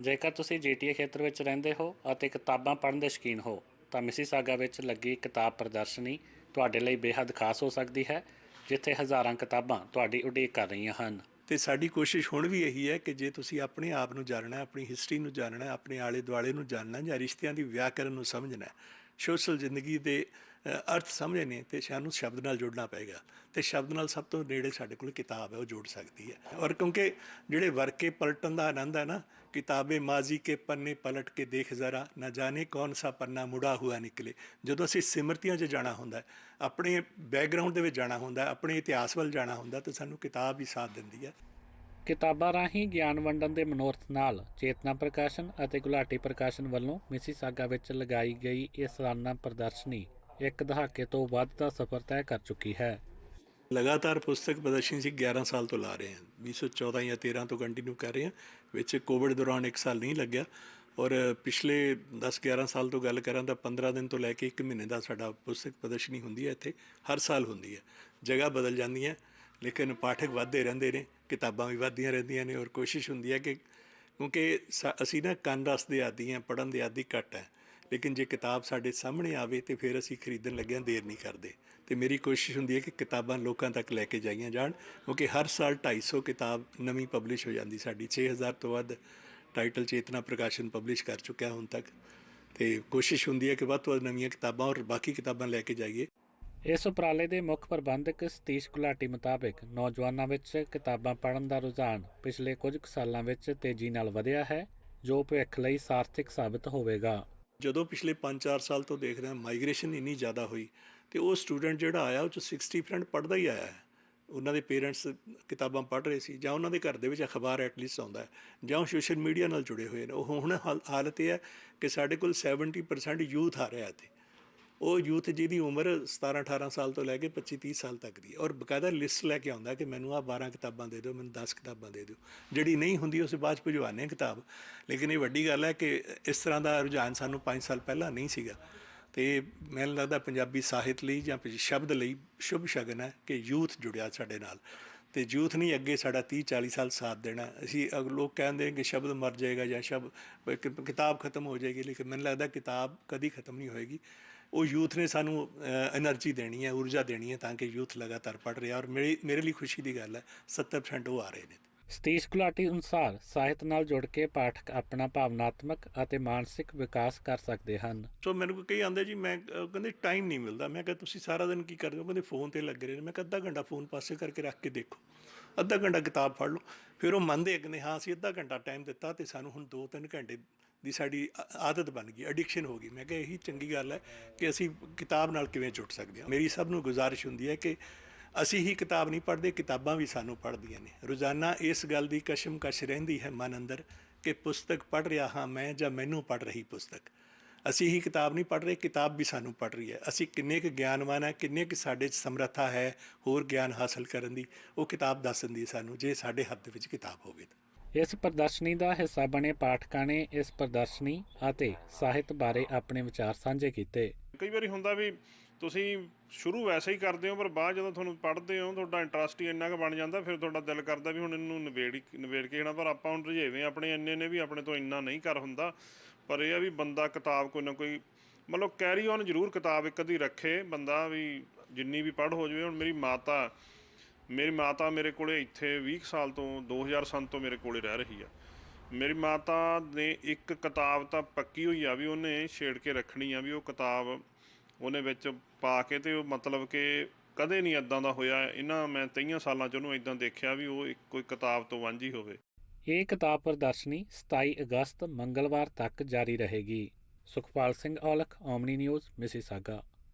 ਜੇਕਰ ਤੁਸੀਂ ਜੀਟੀਏ ਖੇਤਰ ਵਿੱਚ ਰਹਿੰਦੇ ਹੋ ਅਤੇ ਕਿਤਾਬਾਂ ਪੜ੍ਹਨ ਦੇ ਸ਼ੌਕੀਨ ਹੋ, ਤਾਂ ਮਿਸੀਸਾਗਾ ਵਿੱਚ ਲੱਗੀ ਕਿਤਾਬ ਪ੍ਰਦਰਸ਼ਨੀ ਤੁਹਾਡੇ ਲਈ ਬੇहद ਖਾਸ ਹੋ ਸਕਦੀ ਹੈ, ਜਿੱਥੇ ਹਜ਼ਾਰਾਂ ਕਿਤਾਬਾਂ ਤੁਹਾਡੀ ਉਡੀਕ ਕਰ ਰਹੀਆਂ ਹਨ। ਤੇ ਸਾਡੀ ਕੋਸ਼ਿਸ਼ ਹੁਣ ਵੀ ਇਹੀ ਹੈ ਕਿ ਜੇ ਤੁਸੀਂ ਆਪਣੇ ਆਪ ਨੂੰ ਜਾਣਨਾ ਆਪਣੀ ਹਿਸਟਰੀ ਨੂੰ ਜਾਣਨਾ ਆਪਣੇ ਆਲੇ ਦੁਆਲੇ ਨੂੰ ਜਾਣਨਾ ਜਾਂ ਰਿਸ਼ਤਿਆਂ ਦੀ ਵਿਆਕਰਨ ਨੂੰ ਸਮਝਣਾ ਸੋਸ਼ਲ ਜ਼ਿੰਦਗੀ ਦੇ ਅਰਥ ਸਮਝੇ ਨੇ ਤੇ ਸਾਨੂੰ ਸ਼ਬਦ ਨਾਲ ਜੁੜਨਾ ਪਏਗਾ ਤੇ ਸ਼ਬਦ ਨਾਲ ਸਭ ਤੋਂ ਨੇੜੇ ਸਾਡੇ ਕੋਲ ਕਿਤਾਬ ਹੈ, ਉਹ ਜੋੜ ਸਕਦੀ ਹੈ। ਔਰ ਕਿਉਂਕਿ ਜਿਹੜੇ ਵਰਕੇ ਪਲਟਣ ਦਾ ਆਨੰਦ ਹੈ ਨਾ, ਕਿਤਾਬੇ ਮਾਜ਼ੀ ਕੇ ਪੰਨੇ ਪਲਟ ਕੇ ਦੇਖ ਜ਼ਰਾ, ਨਾ ਜਾਣੇ ਕੌਣ ਸਾ ਪੰਨਾ ਮੁੜਾ ਹੁਆ ਨਿਕਲੇ। ਜਦੋਂ ਅਸੀਂ ਸਿਮਰਤੀਆਂ 'ਚ ਜਾਣਾ ਹੁੰਦਾ ਆਪਣੇ ਬੈਕਗ੍ਰਾਉਂਡ ਦੇ ਵਿੱਚ ਜਾਣਾ ਹੁੰਦਾ ਆਪਣੇ ਇਤਿਹਾਸ ਵੱਲ ਜਾਣਾ ਹੁੰਦਾ, ਤਾਂ ਸਾਨੂੰ ਕਿਤਾਬ ਹੀ ਸਾਥ ਦਿੰਦੀ ਹੈ। ਕਿਤਾਬਾਂ ਰਾਹੀਂ ਗਿਆਨ ਵੰਡਣ ਦੇ ਮਨੋਰਥ ਨਾਲ ਚੇਤਨਾ ਪ੍ਰਕਾਸ਼ਨ ਅਤੇ ਗੁਲਾਟੀ ਪ੍ਰਕਾਸ਼ਨ ਵੱਲੋਂ ਮਿਸੀਸਾਗਾ ਵਿੱਚ ਲਗਾਈ ਗਈ ਇਹ ਸਾਲਾਨਾ ਪ੍ਰਦਰਸ਼ਨੀ ਇੱਕ ਦਹਾਕੇ ਤੋਂ ਵੱਧ ਦਾ ਸਫ਼ਰ ਤੈਅ ਕਰ ਚੁੱਕੀ ਹੈ। ਲਗਾਤਾਰ ਪੁਸਤਕ ਪ੍ਰਦਰਸ਼ਨੀ ਸੀ 11 ਸਾਲ ਤੋਂ ਲਾ ਰਹੇ ਹਾਂ। 2014 ਜਾਂ 13 ਤੋਂ ਕੰਟੀਨਿਊ ਕਰ ਰਹੇ ਹਾਂ। ਵਿੱਚ ਕੋਵਿਡ ਦੌਰਾਨ 1 ਸਾਲ ਨਹੀਂ ਲੱਗਿਆ। ਔਰ ਪਿਛਲੇ 10-11 ਸਾਲ ਤੋਂ ਗੱਲ ਕਰਾਂ ਤਾਂ 15 ਦਿਨ ਤੋਂ ਲੈ ਕੇ 1 ਮਹੀਨੇ ਦਾ ਸਾਡਾ ਪੁਸਤਕ ਪ੍ਰਦਰਸ਼ਨੀ ਹੁੰਦੀ ਹੈ ਇੱਥੇ। ਹਰ ਸਾਲ ਹੁੰਦੀ ਹੈ। ਜਗ੍ਹਾ ਬਦਲ ਜਾਂਦੀ ਹੈ ਲੇਕਿਨ ਪਾਠਕ ਵੱਧਦੇ ਰਹਿੰਦੇ ਨੇ, ਕਿਤਾਬਾਂ ਵੀ ਵੱਧਦੀਆਂ ਰਹਿੰਦੀਆਂ ਨੇ ਔਰ ਕੋਸ਼ਿਸ਼ ਹੁੰਦੀ ਹੈ ਕਿ ਕਿਉਂਕਿ ਸਾ- ਅਸੀਂ ਨਾ ਕੰਨ ਰਸ ਦੇ ਆਦੀ ਹਾਂ ਪੜਨ ਦੇ ਆਦੀ ਘੱਟ ਹੈ। ਲੇਕਿਨ ਜੇ ਕਿਤਾਬ ਸਾਡੇ ਸਾਹਮਣੇ ਆਵੇ ਤੇ ਫਿਰ ਅਸੀਂ ਖਰੀਦਣ ਲੱਗਿਆਂ ਦੇਰ ਨਹੀਂ ਕਰਦੇ। ਤੇ ਮੇਰੀ ਕੋਸ਼ਿਸ਼ ਹੁੰਦੀ ਹੈ ਕਿ ਕਿਤਾਬਾਂ ਲੋਕਾਂ ਤੱਕ ਲੈ ਕੇ ਜਾਈਆਂ ਜਾਣ, ਕਿਉਂਕਿ ਹਰ ਸਾਲ 250 ਕਿਤਾਬ ਨਵੀਂ ਪਬਲਿਸ਼ ਹੋ ਜਾਂਦੀ ਸਾਡੀ। 6000 ਤੋਂ ਵੱਧ ਟਾਈਟਲ ਚੇਤਨਾ ਪ੍ਰਕਾਸ਼ਨ ਪਬਲਿਸ਼ ਕਰ ਚੁੱਕਿਆ ਹੁਣ ਤੱਕ। ਤੇ ਕੋਸ਼ਿਸ਼ ਹੁੰਦੀ ਹੈ ਕਿ ਵੱਧ ਤੋਂ ਵੱਧ ਨਵੀਆਂ ਕਿਤਾਬਾਂ ਔਰ ਬਾਕੀ ਕਿਤਾਬਾਂ ਲੈ ਕੇ ਜਾਈਏ। ਇਸ ਉਪਰਾਲੇ ਦੇ ਮੁੱਖ ਪ੍ਰਬੰਧਕ ਸਤੀਸ਼ ਗੁਲਾਟੀ ਮੁਤਾਬਕ ਨੌਜਵਾਨਾਂ ਵਿੱਚ ਕਿਤਾਬਾਂ ਪੜ੍ਹਨ ਦਾ ਰੁਝਾਨ ਪਿਛਲੇ ਕੁਝ ਕੁ ਸਾਲਾਂ ਵਿੱਚ ਤੇਜ਼ੀ ਨਾਲ ਵਧਿਆ ਹੈ, ਜੋ ਭਵਿੱਖ ਲਈ ਸਾਰਥਕ ਸਾਬਤ ਹੋਵੇਗਾ। ਜਦੋਂ ਪਿਛਲੇ 5-4 ਸਾਲ ਤੋਂ ਦੇਖ ਰਹੇ ਹਾਂ ਮਾਈਗ੍ਰੇਸ਼ਨ ਇੰਨੀ ਜ਼ਿਆਦਾ ਹੋਈ ਤੇ ਉਹ ਸਟੂਡੈਂਟ ਜਿਹੜਾ ਆਇਆ, ਉਹ ਚ 60% ਪੜ੍ਹਦਾ ਹੀ ਆਇਆ ਹੈ। ਉਹਨਾਂ ਦੇ ਪੇਰੈਂਟਸ ਕਿਤਾਬਾਂ ਪੜ੍ਹ ਰਹੇ ਸੀ ਜਾਂ ਉਹਨਾਂ ਦੇ ਘਰ ਦੇ ਵਿੱਚ ਅਖਬਾਰ ਐਟਲੀਸਟ ਆਉਂਦਾ ਹੈ ਜਾਂ ਉਹ ਸੋਸ਼ਲ ਮੀਡੀਆ ਨਾਲ ਜੁੜੇ ਹੋਏ ਨੇ। ਉਹ ਹੁਣ ਹਾਲ- ਹਾਲਤ ਇਹ ਹੈ ਕਿ ਸਾਡੇ ਕੋਲ 70% ਯੂਥ ਆ ਰਿਹਾ ਇੱਥੇ। ਉਹ ਯੂਥ ਜਿਹਦੀ ਉਮਰ 17 18 ਸਾਲ ਤੋਂ ਲੈ ਕੇ 25 30 ਸਾਲ ਤੱਕ ਦੀ ਔਰ ਬਕਾਇਦਾ ਲਿਸਟ ਲੈ ਕੇ ਆਉਂਦਾ ਕਿ ਮੈਨੂੰ ਆ 12 ਕਿਤਾਬਾਂ ਦੇ ਦਿਓ, ਮੈਨੂੰ 10 ਕਿਤਾਬਾਂ ਦੇ ਦਿਓ। ਜਿਹੜੀ ਨਹੀਂ ਹੁੰਦੀ, ਉਸ ਬਾਅਦ 'ਚ ਭਿਜਵਾਉਂਦੇ ਹਾਂ ਕਿਤਾਬ। ਲੇਕਿਨ ਇਹ ਵੱਡੀ ਗੱਲ ਹੈ ਕਿ ਇਸ ਤਰ੍ਹਾਂ ਦਾ ਰੁਝਾਨ ਸਾਨੂੰ 5 ਸਾਲ ਪਹਿਲਾਂ ਨਹੀਂ ਸੀਗਾ। ਤੇ ਮੈਨੂੰ ਲੱਗਦਾ ਪੰਜਾਬੀ ਸਾਹਿਤ ਲਈ ਜਾਂ ਸ਼ਬਦ ਲਈ ਸ਼ੁਭ ਸ਼ਗਨ ਹੈ ਕਿ ਯੂਥ ਜੁੜਿਆ ਸਾਡੇ ਨਾਲ। ਤੇ ਯੂਥ ਨਹੀਂ, ਅੱਗੇ ਸਾਡਾ 30 40 ਸਾਲ ਸਾਥ ਦੇਣਾ। ਅਸੀਂ ਅਗ, ਲੋਕ ਕਹਿੰਦੇ ਕਿ ਸ਼ਬਦ ਮਰ ਜਾਏਗਾ ਜਾਂ ਸ਼ਬ ਕਿ- ਕਿਤਾਬ ਖਤਮ ਹੋ ਜਾਏਗੀ, ਲੇਕਿਨ ਮੈਨੂੰ ਲੱਗਦਾ ਕਿਤਾਬ ਕਦੀ ਖਤਮ ਨਹੀਂ ਹੋਏਗੀ। ਉਹ ਯੂਥ ਨੇ ਸਾਨੂੰ એનર્ਜੀ ਦੇਣੀ ਹੈ ਊਰਜਾ ਦੇਣੀ ਹੈ ਤਾਂ ਕਿ ਯੂਥ ਲਗਾਤਾਰ ਪੜ ਰਿਹਾ ਔਰ ਮੇਰੇ ਲਈ ਖੁਸ਼ੀ ਦੀ ਗੱਲ ਹੈ 70% ਉਹ ਆ ਰਹੇ ਨੇ। ਸਤੀਸ਼ ਗੁਲਾਟੀ ਅਨੁਸਾਰ ਸਾਹਿਤ ਨਾਲ ਜੁੜ ਕੇ ਪਾਠਕ ਆਪਣਾ ਭਾਵਨਾਤਮਕ ਅਤੇ ਮਾਨਸਿਕ ਵਿਕਾਸ ਕਰ ਸਕਦੇ ਹਨ। ਸੋ ਮੈਨੂੰ ਕਈ ਆਂਦੇ ਜੀ ਮੈਂ ਕਹਿੰਦੇ ਟਾਈਮ ਨਹੀਂ ਮਿਲਦਾ। ਮੈਂ ਕਿਹਾ ਤੁਸੀਂ ਸਾਰਾ ਦਿਨ ਕੀ ਕਰਦੇ ਹੋ? ਕਹਿੰਦੇ ਫੋਨ ਤੇ ਲੱਗੇ ਰਹੇ ਨੇ ਮੈਂ ਕਿਹਾ ਅੱਧਾ ਘੰਟਾ ਫੋਨ ਪਾਸੇ ਕਰਕੇ ਰੱਖ ਕੇ ਦੇਖੋ। ਅੱਧਾ ਘੰਟਾ ਕਿਤਾਬ ਪੜ੍ਹ ਲਓ। ਫਿਰ ਉਹ ਮੰਨਦੇ ਕਿ ਨੇ, ਹਾਂ, ਅਸੀਂ ਅੱਧਾ ਘੰਟਾ ਟਾਈਮ ਦਿੱਤਾ ਤੇ ਸਾਨੂੰ ਹੁਣ 2-3 ਘੰਟੇ ਦੀ ਸਾਡੀ ਆਦਤ ਬਣ ਗਈ ਐਡਿਕਸ਼ਨ ਹੋ ਗਈ। ਮੈਂ ਕਿਹਾ ਇਹੀ ਚੰਗੀ ਗੱਲ ਹੈ ਕਿ ਅਸੀਂ ਕਿਤਾਬ ਨਾਲ ਕਿਵੇਂ ਜੁੜ ਸਕਦੇ ਹਾਂ। ਮੇਰੀ ਸਭ ਨੂੰ ਗੁਜ਼ਾਰਿਸ਼ ਹੁੰਦੀ ਹੈ ਕਿ ਅਸੀਂ ਹੀ ਕਿਤਾਬ ਨਹੀਂ ਪੜ੍ਹਦੇ, ਕਿਤਾਬਾਂ ਵੀ ਸਾਨੂੰ ਪੜ੍ਹਦੀਆਂ ਨੇ। ਰੋਜ਼ਾਨਾ ਇਸ ਗੱਲ ਦੀ ਕਸ਼ਮਕਸ਼ ਰਹਿੰਦੀ ਹੈ ਮਨ ਅੰਦਰ ਕਿ ਪੁਸਤਕ ਪੜ੍ਹ ਰਿਹਾ ਹਾਂ ਮੈਂ ਜਾਂ ਮੈਨੂੰ ਪੜ੍ਹ ਰਹੀ ਪੁਸਤਕ। ਅਸੀਂ ਹੀ ਕਿਤਾਬ ਨਹੀਂ ਪੜ੍ਹ ਰਹੇ ਕਿਤਾਬ ਵੀ ਸਾਨੂੰ ਪੜ੍ਹ ਰਹੀ ਹੈ। ਅਸੀਂ ਕਿੰਨੇ ਕੁ ਗਿਆਨਵਾਨ ਹੈ ਕਿੰਨੇ ਕੁ ਸਾਡੇ 'ਚ ਸਮਰੱਥਾ ਹੈ ਹੋਰ ਗਿਆਨ ਹਾਸਲ ਕਰਨ ਦੀ ਉਹ ਕਿਤਾਬ ਦੱਸ ਦਿੰਦੀ ਸਾਨੂੰ ਜੇ ਸਾਡੇ ਹੱਥ ਦੇ ਵਿੱਚ ਕਿਤਾਬ ਹੋਵੇ ਤਾਂ। ਇਸ ਪ੍ਰਦਰਸ਼ਨੀ ਦਾ ਹਿੱਸਾ ਬਣੇ ਪਾਠਕਾਂ ਨੇ ਇਸ ਪ੍ਰਦਰਸ਼ਨੀ ਅਤੇ ਸਾਹਿਤ ਬਾਰੇ ਆਪਣੇ ਵਿਚਾਰ ਸਾਂਝੇ ਕੀਤੇ। ਕਈ ਵਾਰੀ ਹੁੰਦਾ ਵੀ ਤੁਸੀਂ ਸ਼ੁਰੂ ਵੈਸੇ ਹੀ ਕਰਦੇ ਹੋ ਪਰ ਬਾਅਦ ਜਦੋਂ ਤੁਹਾਨੂੰ ਪੜ੍ਹਦੇ ਹੋ ਤੁਹਾਡਾ ਇੰਟਰਸਟ ਹੀ ਇੰਨਾ ਕੁ ਬਣ ਜਾਂਦਾ ਫਿਰ ਤੁਹਾਡਾ ਦਿਲ ਕਰਦਾ ਵੀ ਹੁਣ ਇਹਨੂੰ ਨਿਬੇੜ ਹੀ- ਨਿਬੇੜ ਕੇ ਜਾਣਾ ਪਰ ਆਪਾਂ ਹੁਣ ਰੁਝੇਵੇਂ ਆਪਣੇ ਇੰਨੇ ਨੇ ਵੀ ਆਪਣੇ ਤੋਂ ਇੰਨਾ ਨਹੀਂ ਕਰ ਹੁੰਦਾ। ਪਰ ਇਹ ਆ ਵੀ ਬੰਦਾ ਕਿਤਾਬ ਕੋਈ ਨਾ ਕੋਈ, ਮਤਲਬ ਕੈਰੀ ਔਨ ਜ਼ਰੂਰ ਕਿਤਾਬ ਇੱਕ ਅੱਧੀ ਰੱਖੇ, ਬੰਦਾ ਵੀ ਜਿੰਨੀ ਵੀ ਪੜ੍ਹ ਹੋ ਜਾਵੇ, ਹੁਣ ਮੇਰੀ ਮਾਤਾ ਮੇਰੀ ਮਾਤਾ ਮੇਰੇ ਕੋਲੇ ਇੱਥੇ 20 ਕੁ ਸਾਲ ਤੋਂ 2000 ਸੰਨ ਤੋਂ ਮੇਰੇ ਕੋਲੇ ਰਹਿ ਰਹੀ ਆ। ਮੇਰੀ ਮਾਤਾ ਨੇ ਇੱਕ ਕਿਤਾਬ ਤਾਂ ਪੱਕੀ ਹੋਈ ਆ ਵੀ ਉਹਨੇ ਛੇੜ ਕੇ ਰੱਖਣੀ ਆ ਵੀ ਉਹ ਕਿਤਾਬ ਉਹਨੇ ਵਿੱਚ ਪਾ ਕੇ ਤੇ ਉਹ ਮਤਲਬ ਕਿ ਕਦੇ ਨਹੀਂ ਇਦਾਂ ਦਾ ਹੋਇਆ। ਇਹਨਾਂ ਮੈਂ 23 ਸਾਲਾਂ ਚ ਉਹਨੂੰ ਇਦਾਂ ਦੇਖਿਆ ਵੀ ਉਹ ਇੱਕ ਕੋਈ ਕਿਤਾਬ ਤੋਂ ਵਾਂਝੀ ਹੋਵੇ। ਇਹ ਕਿਤਾਬ ਪ੍ਰਦਰਸ਼ਨੀ 27 ਅਗਸਤ ਮੰਗਲਵਾਰ ਤੱਕ ਜਾਰੀ ਰਹੇਗੀ। Sukhpal Singh Aulakh Omni news Mississauga